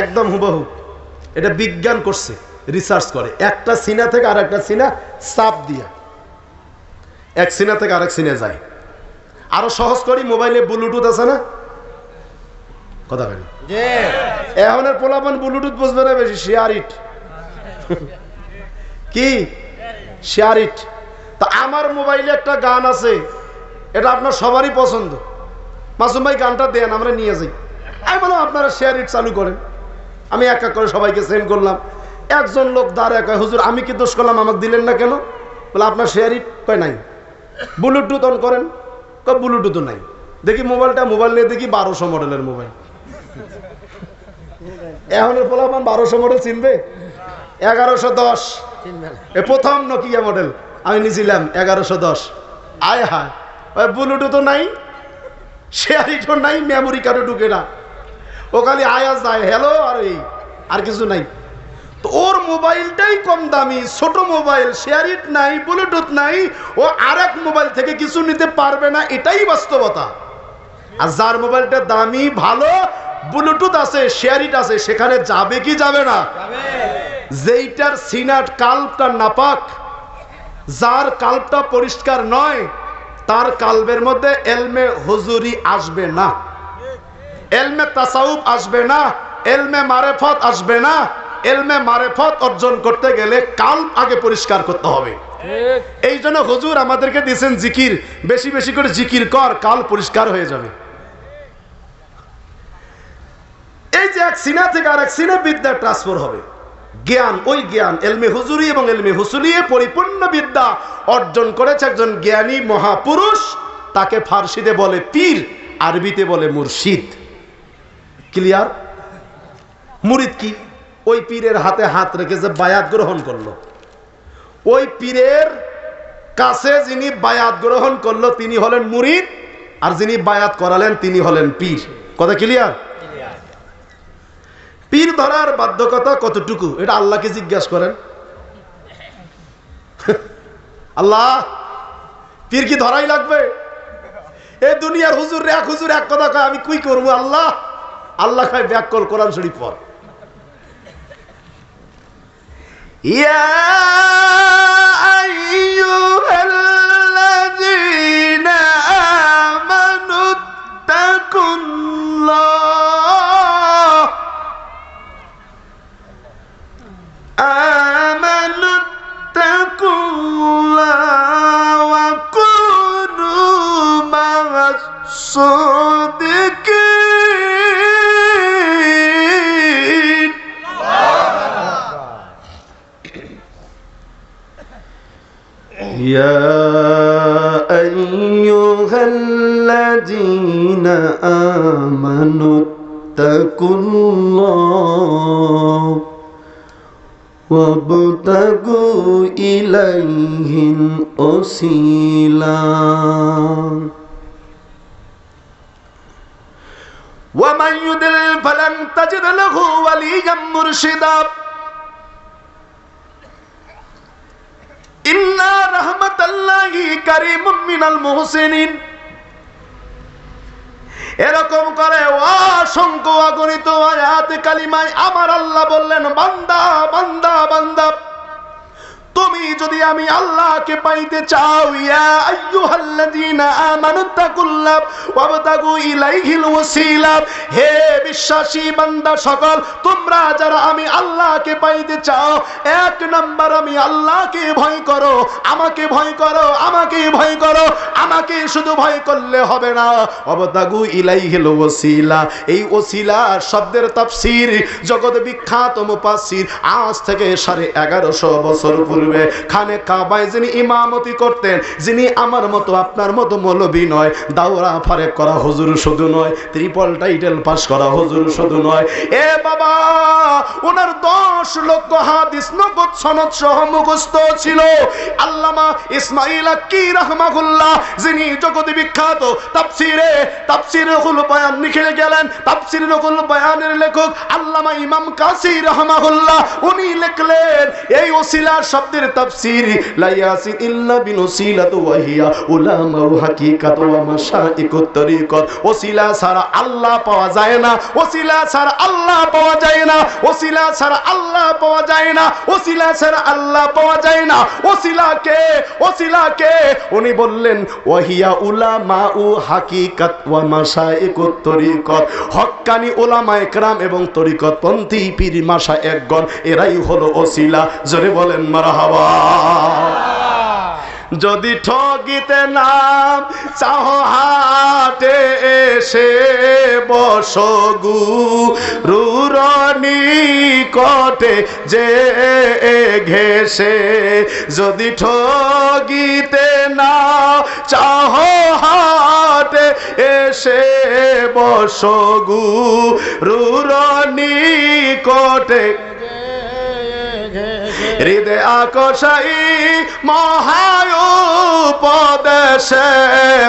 একদম হুবহু। এটা বিজ্ঞান করছে রিসার্চ করে। একটা সিনা থেকে আর একটা সিনা চাপ দিয়া। এক সিনা থেকে আরেক সিনে যায়। আরও সহজ করি মোবাইলে ব্লুটুথ আছে না? কথা বলি এখনের পোলাপান ব্লুটুথ বুঝবে না বেশি শেয়ার ইট কি? শেয়ার ইট তা আমার মোবাইলে একটা গান আছে এটা আপনার সবারই পছন্দ। মাসুম ভাই গানটা দেন আমরা নিয়ে যাই। আমি বললাম আপনারা শেয়ার ইট চালু করেন। আমি এক এক করে সবাইকে সেন্ড করলাম। একজন লোক দাঁড়ায় কয়, হুজুর, আমি কি দোষ করলাম? আমাকে দিলেন না কেন? বলে, আপনার শেয়ার ইট কয়, নাই। ব্লুটুথ অন করেন। কয় ব্লুটুথও নাই। দেখি মোবাইলটা, মোবাইল নিয়ে দেখি বারোশো মডেলের মোবাইল। এখনের পোলাপান বারোশো মডেল চিনবে? এগারোশো দশ। এ প্রথম নকিয়া মডেল আমি নিয়েছিলাম এগারোশো দশ। আয় হায়। ব্লুটুথও নাই শেয়ারিটও নাই মেমোরি কার্ডও ঢুকে না। ও খালি আয়াজ যায় হ্যালো আর এই আর কিছু নাই। তো ওর মোবাইলটাই কম দামি ছোট মোবাইল শেয়ারিট নাই ব্লুটুথ নাই ও আর এক মোবাইল থেকে কিছু নিতে পারবে না এটাই বাস্তবতা। আর যার মোবাইলটা দামি ভালো ব্লুটুথ আছে শেয়ারিট আছে সেখানে যাবে কি যাবে না? যেইটার সিনাট কাল্পটা নাপাক যার কাল্পটা পরিষ্কার নয় তার কালবের মধ্যে এলমে হুজুরি আসবে না। এলমে তাসাউব আসবে না এলমে মারেফত আসবে না। এলমে মারেফত অর্জন করতে গেলে কাল আগে পরিষ্কার করতে হবে। এই জন্য হুজুর আমাদেরকে দিয়েছেন জিকির। বেশি বেশি করে জিকির কর কাল পরিষ্কার হয়ে যাবে। এই যে এক সিনা থেকে আর এক সিনা বিদ্যা ট্রান্সফার হবে। জ্ঞান ওই জ্ঞান এলমে হুজুরি এবং এলমে হুসুলিয়ে পরিপূর্ণ বিদ্যা অর্জন করেছে একজন জ্ঞানী মহাপুরুষ তাকে ফার্সিতে বলে পীর আরবিতে বলে মুর্শিদ। ক্লিয়ার? মুরিদ কি? ওই পীরের হাতে হাত রেখে যে বায়াত গ্রহণ করল। ওই পীরের কাছে যিনি বায়াত গ্রহণ করল, তিনি হলেন মুরিদ, আর যিনি বায়াত করালেন, তিনি হলেন পীর। কথা ক্লিয়ার? পীর ধরার বাধ্যকতা কতটুকু? এটা আল্লাহকে জিজ্ঞাসা করেন। আল্লাহ, পীর কি ধরাই লাগবে? এ দুনিয়ার হুজুর এক হুজুর এক কথা কয়, আমি কুই করব আল্লাহ? আল্লাহ খায় ব্যাক ব্যাকল কোরআন শরীফ পর। ইয়া আইয়ুহাল্লাযী اتقوا الله وابتغوا إليه الوسيلة ومن يضلل فلن تجد له وليا مرشدا إن رحمة الله كريم من المحسنين এরকম করে অসংখ্য অগণিত আয়াত কালিমায় আমার আল্লাহ বললেন বান্দা বান্দা বান্দা। তুমি যদি আমি আল্লাহকে পাইতে চাও, ইয়া আইয়ুহাল্লাযীনা আমানু তাকুল্লাহ ওয়াবতাগু ইলাইহিল ওয়াসিলা। হে বিশ্বাসী বান্দা সকল, তোমরা যারা আমি আল্লাহকে পাইতে চাও, এক নাম্বার আমি আল্লাহকে ভয় করো, আমাকে ভয় করো, আমাকে ভয় করো, আমাকে শুধু ভয় করলে হবে না। অবতাগু ইলাইহিল ওয়াসিলা, এই ওসিলা শব্দের তাফসীর জগৎ বিখ্যাত মুফাসসির, আজ থেকে সাড়ে এগারোশো বছর পূর্বে খানে কাবায় যিনি ইমামতি করতেন, যিনি আমার মতো আপনার মতো মৌলবী নয়, দাওরা ফারেক করা হুজুর শুধু নয় ত্রিপল টাইটেল পাস করা হুজুর শুধু নয়। এ বাবা ওনার দশ লক্ষ হাদিস নগদ সনদ সহ মুখস্থ ছিল। আল্লামা ইসমাইল কি রহমাহুল্লাহ, যিনি জগৎ বিখ্যাত, তাফসিরে তাফসির রকুল বয়ান লিখে গেলেন তাফসির রকুল বয়ানের লেখক আল্লামা ইমাম কাসি রহমাহুল্লাহ, উনি লিখলেন, এই ওসিলার শব্দের আয়াতের তাফসীর ইল্লা হাকিকাত ওয়া মাশাইকুত তরিকত। ওসিলা আল্লাহ পাওয়া যায় না, ওসিলা আল্লাহ পাওয়া যায় না, ওসিলা আল্লাহ পাওয়া যায় না, ওসিলা আল্লাহ পাওয়া যায় না। ওসিলা কে? ওসিলা কে? উনি বললেন ওয়াহিয়া হাকিকাত ওয়া মাশাইকুত হক্কানি এবং তরিকত পন্থী পীর মাশা একগণ এরাই হলো ওসিলা। জোরে বলেন মারহাবা যদি ঠগিতে নাম চাহ হাটে এসে বসগু রুরনি কটে যে ঘেসে। যদি ঠগিতে না চাহ হাটে এসে বসগু রুরনি কটে হৃদয় আকর্ষাই মহায়ুপদেশে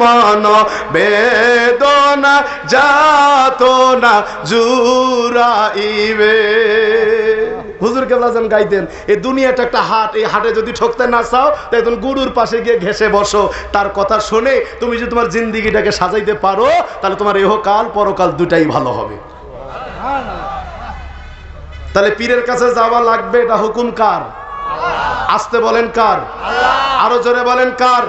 মন বেদনা যাত না জুরাইবে হুজুর কেবলাজন গাইতেন এই দুনিয়াটা একটা হাট, এই হাটে যদি ঠকতে না চাও একজন গুরুর পাশে গিয়ে ঘেসে বসো। তার কথা শুনে তুমি যদি তোমার জিন্দিগিটাকে সাজাইতে পারো, তাহলে তোমার এহকাল পরকাল দুটাই ভালো হবে। তাহলে পীরের কাছে যাওয়া লাগবে, এটা হুকুম কার? আসতে বলেন কার? আরও জোরে বলেন কার?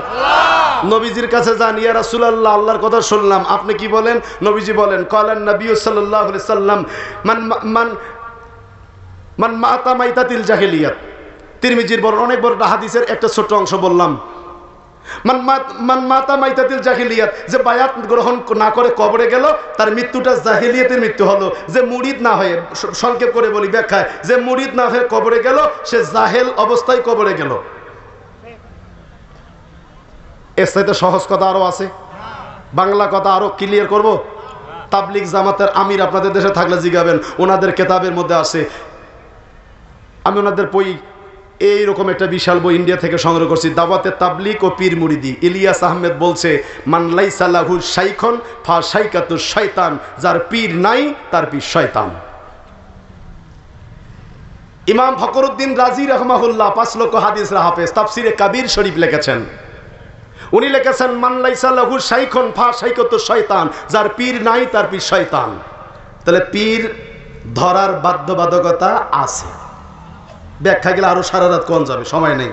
নবীজির কাছে যান, ইয়া রাসূলুল্লাহ, আল্লাহর কথা শুনলাম। আপনি কি বলেন? নবীজি বলেন কলেন নবী সাল্লাল্লাহু আলাইহি সাল্লাম, মান মান মান মাতা মাইতাতিল জাহিলিয়াত। তিরমিজির বড় অনেক বড় হাদিসের একটা ছোট অংশ বললাম। সংক্ষেপ করে বলি ব্যাখ্যায়, যে মুরিদ না হয়ে কবরে গেল, সে জাহেল অবস্থায় কবরে গেল। এর চাইতে সহজ কথা আরও আছে। বাংলা কথা আরও ক্লিয়ার করব। তাবলিক জামাতের আমির আপনাদের দেশে থাকলে জিগাবেন, ওনাদের কেতাবের মধ্যে আছে। আমি ওনাদের বই এইরকম একটা বিশাল বই ইন্ডিয়া থেকে সংগ্রহ করছি। দাওয়াতে তাবলিক ও পীর মুরিদি ইলিয়াস আহমেদ বলছে মানলাই সাল্লাহু সাইখন ফা সাইকাতু শয়তান। যার পীর নাই, তার পীর শয়তান। ইমাম ফকরুদ্দিন রাজি রহমাহুল্লাহ পাঁচ লক্ষ হাদিস হাফেজ, তাফসিরে কাবির শরীফ লিখেছেন। উনি লিখেছেন মানলাই সাল্লাহু সাইখন ফা সাইকাতু শয়তান। যার পীর নাই, তার পীর শয়তান। তাহলে পীর ধরার বাধ্যবাধকতা আছে। ব্যাখ্যা গেলে আরও সারা রাত কোন যাবে? সময় নেই।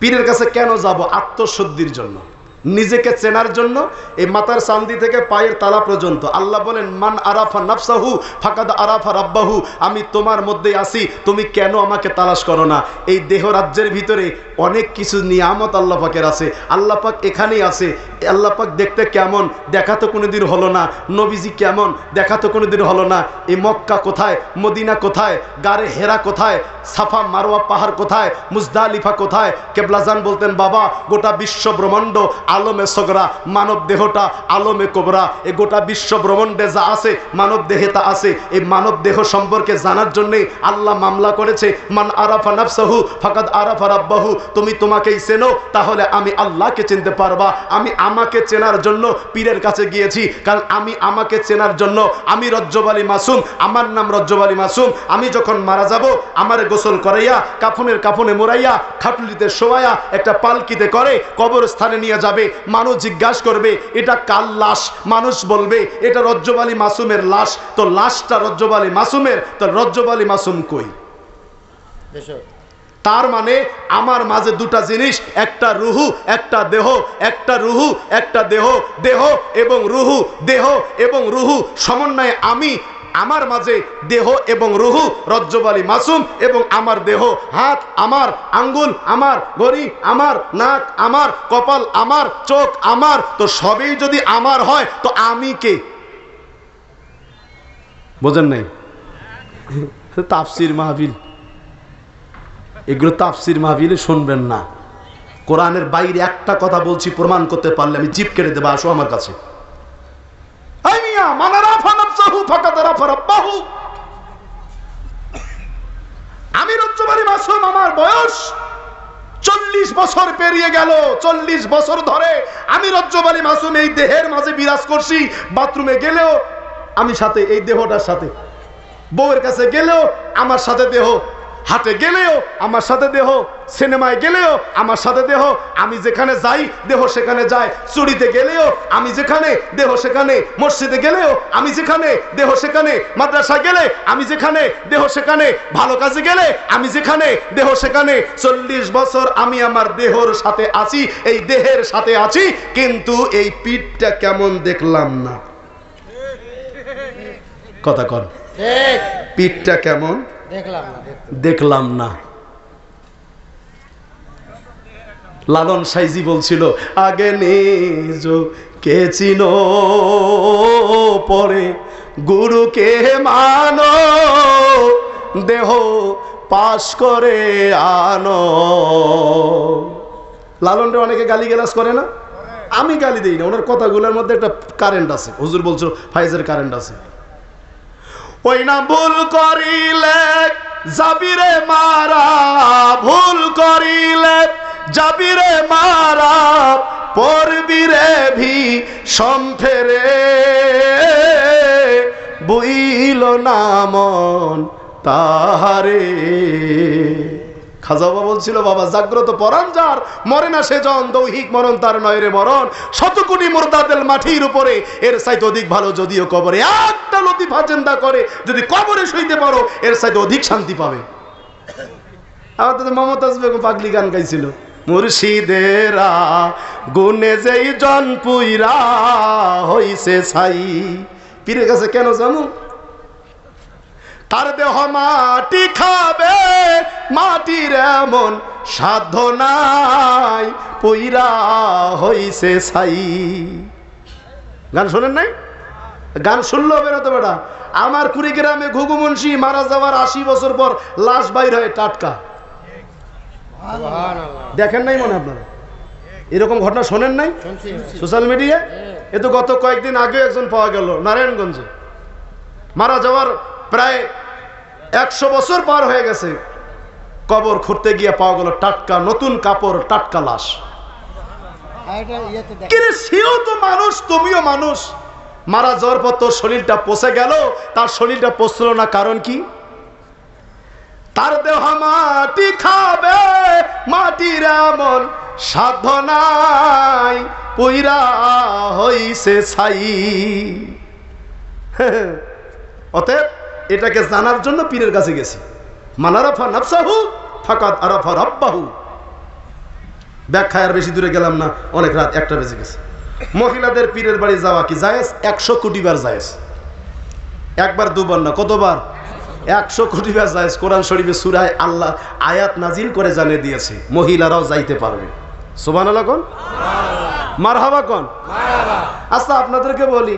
পীরের কাছে কেন যাব? আত্মশুদ্ধির জন্য। নিজেকে চেনার জন্য এই মাথার চান্দি থেকে পায়ের তালা পর্যন্ত। আল্লাহ বলেন, মান আরাফা নাফসাহু, ফাকাদ আরাফা রাব্বাহু, আমি তোমার মধ্যে আছি, তুমি কেন আমাকে তালাশ করো না? এই দেহ রাজ্যের ভিতরে অনেক কিছু নিয়ামত আল্লাহ পাকের আছে। আল্লাহ পাক এখানেই আছে। আল্লাহ পাক দেখতে কেমন, দেখা তো কোনোদিন হলো না। নবীজি কেমন, দেখা তো কোনোদিন হলো না। এই মক্কা কোথায়? মদিনা কোথায়? গারে হেরা কোথায়? সাফা মারোয়া পাহাড় কোথায়? মুজদালিফা কোথায়? কেবলাজান বলতেন, বাবা, গোটা বিশ্ব ব্রহ্মাণ্ড আলমে সগরা, মানব দেহটা আলমে কোবরা। এই গোটা বিশ্ব ব্রহ্মাণ্ডে যা আছে, মানব দেহে তা আছে। এই মানব দেহ সম্পর্কে জানার জন্যে আল্লাহ মামলা করেছে, মান আরাফা নাফসাহু, ফাকাদ আরাফা রাব্বাহু। তুমি তোমাকেই চেনো, তাহলে আমি আল্লাহকে চিনতে পারবা। আমি আমাকে চেনার জন্য পীরের কাছে গিয়েছি, কারণ আমি আমাকে চেনার জন্য আমি রজ্জবালী মাসুম, আমার নাম রজ্জবালী মাসুম। আমি যখন মারা যাব, আমারে গোসল করাইয়া, কাফনের কাফনে মোড়াইয়া, খাটুলিতে শোয়াইয়া, একটা পালকিতে করে কবরস্থানে নিয়ে যাবে। মানুষ জিজ্ঞাসা করবে, এটা কার লাশ? মানুষ বলবে, এটা রজ্জবালী মাসুমের লাশ। তো লাশটা রজ্জবালী মাসুমের, তো রজ্জবালী মাসুম কই? তার মানে আমার মাঝে দুটা জিনিস, একটা রুহু, একটা দেহ, একটা রুহু, একটা দেহ দেহ এবং রুহু, দেহ এবং রুহু, সমন্বয়ে আমি আমার মাঝে দেহ এবং রুহু, রজ্জবালী মাসুম এবং আমার দেহ। হাত আমার, আঙ্গুল আমার, ঘড়ি আমার, নাক আমার, কপাল আমার, চোখ আমার। তো সবই যদি আমার হয়, তো আমি কে? বোঝেন নাই? তাফসির মাহবিল এগুলো তাফসির মাহবিলে শুনবেন না। কোরআনের বাইরে একটা কথা বলছি, প্রমাণ করতে পারলে আমি জিপ কেটে দেবো, আসো আমার কাছে এই মিয়া, মান আরাফা নাফসাহু ফাকাদ আরাফা রাব্বাহু। আমি রজ্জবারি মাসুম আমার বয়স চল্লিশ বছর পেরিয়ে গেল, চল্লিশ বছর ধরে আমি রজ্জবালি মাসুম এই দেহের মাঝে বিরাজ করছি, বাথরুমে গেলেও আমি সাথে, এই দেহটার সাথে বউয়ের কাছে গেলেও আমার সাথে দেহ, হাটে গেলেও আমার সাথে দেহ সিনেমায় গেলেও আমার সাথে দেহ আমি যেখানে যাই দেহ সেখানে যায়। চুরিতে গেলেও আমি যেখানে দেহ সেখানে। মসজিদে গেলেও আমি যেখানে দেহ সেখানে। মাদ্রাসা গেলে আমি যেখানে দেহ সেখানে। ভালো কাজে গেলে আমি যেখানে দেহ সেখানে। চল্লিশ বছর আমি আমার দেহর সাথে আছি এই দেহের সাথে আছি কিন্তু এই পিঠটা কেমন দেখলাম না। কথা কর। পিঠটা কেমন? দেখলাম না দেখ- দেখলাম না লালন সাইজি বলছিল, আগে নিজ কে চিনো পরে? গুরুকে মানো, দেহ পাশ করে আনো। লালনরে অনেকে গালি করে না? আমি গালি দিই না, ওনার কথাগুলোর মধ্যে একটা কারেন্ট আছে। হুজুর বলছো, ফাইজের কারেন্ট আছে। ওই না ভুল করিলে যাবিরে মারা, ভুল করিলে যাবিরে মারা পরবিরে ভি সম্ফেরে বুইল না মন তাহারে। খাজা বাবা বলছিল, বাবা, জাগ্রত পরাণ যার মরে না সে জন দৈহিক মরণ তার নয় রে মরণ। শত কোটি মুর্দাদের মাটির উপরে এর সাইতে অধিক ভালো যদিও কবরে একটা লতিফা চিন্তা করে, যদি কবরে শুইতে পারো, এর সাইতে অধিক শান্তি পাবে। আমাদের তো মমতাজ বেগম পাগলি গান গাইছিল। মুর্শিদেরা গুনে যেই জন পুইরা হইছে ছাই। পীরের কাছে কেন জানো তার দেহ মাটি খাবে, মাটির এমন সাধ্য নাই, পইরা হইছে ছাই। গান শোনেন নাই? গান শুনলো বেরোতে বেটা। আমার কুড়িগ্রামে ঘুঘু মুন্সি মারা যাওয়ার আশি বছর পর লাশ বাইর হয় টাটকা। দেখেন নাই মনে হয় আপনারা? এরকম ঘটনা শোনেন নাই? সোশ্যাল মিডিয়া এ তো গত কয়েকদিন আগে একজন পাওয়া গেল নারায়ণগঞ্জে। মারা যাওয়ার প্রায় একশো বছর পার হয়ে গেছে। কবর খুঁড়তে গিয়ে পাওয়া গেল টাটকা নতুন কাপড় টাটকা লাশ। সেও তো মানুষ তুমিও মানুষ। মারা যাওয়ার পর তোর শরীরটা পচে গেল তার শরীরটা পচল না কারণ কি? তার দেহ মাটি খাবে, মাটির এমন সাধ্য নাই, পুইরা হইছে ছাই। অতএব এটাকে জানার জন্য পীরের কাছে গেছি। মানারফা নাফসাহু, ফাকাদ আরাফা রব্বাহু। ব্যাখ্যায় আর বেশি দূরে গেলাম না, অনেক রাত একটা বেজে গেছে। মহিলাদের পীরের বাড়ি যাওয়া কি জায়েজ? একশো কোটি বার জায়েজ। একবার, দুবার না, কতবার? একশো কোটি জায়েজ কোরআন শরীফে সুরায় আল্লাহ আয়াত নাজিল করে জানিয়ে দিয়েছে, মহিলারাও যাইতে পারবে। সোবান আল্লাহ কোন? মারহাবা কন? আচ্ছা আপনাদেরকে বলি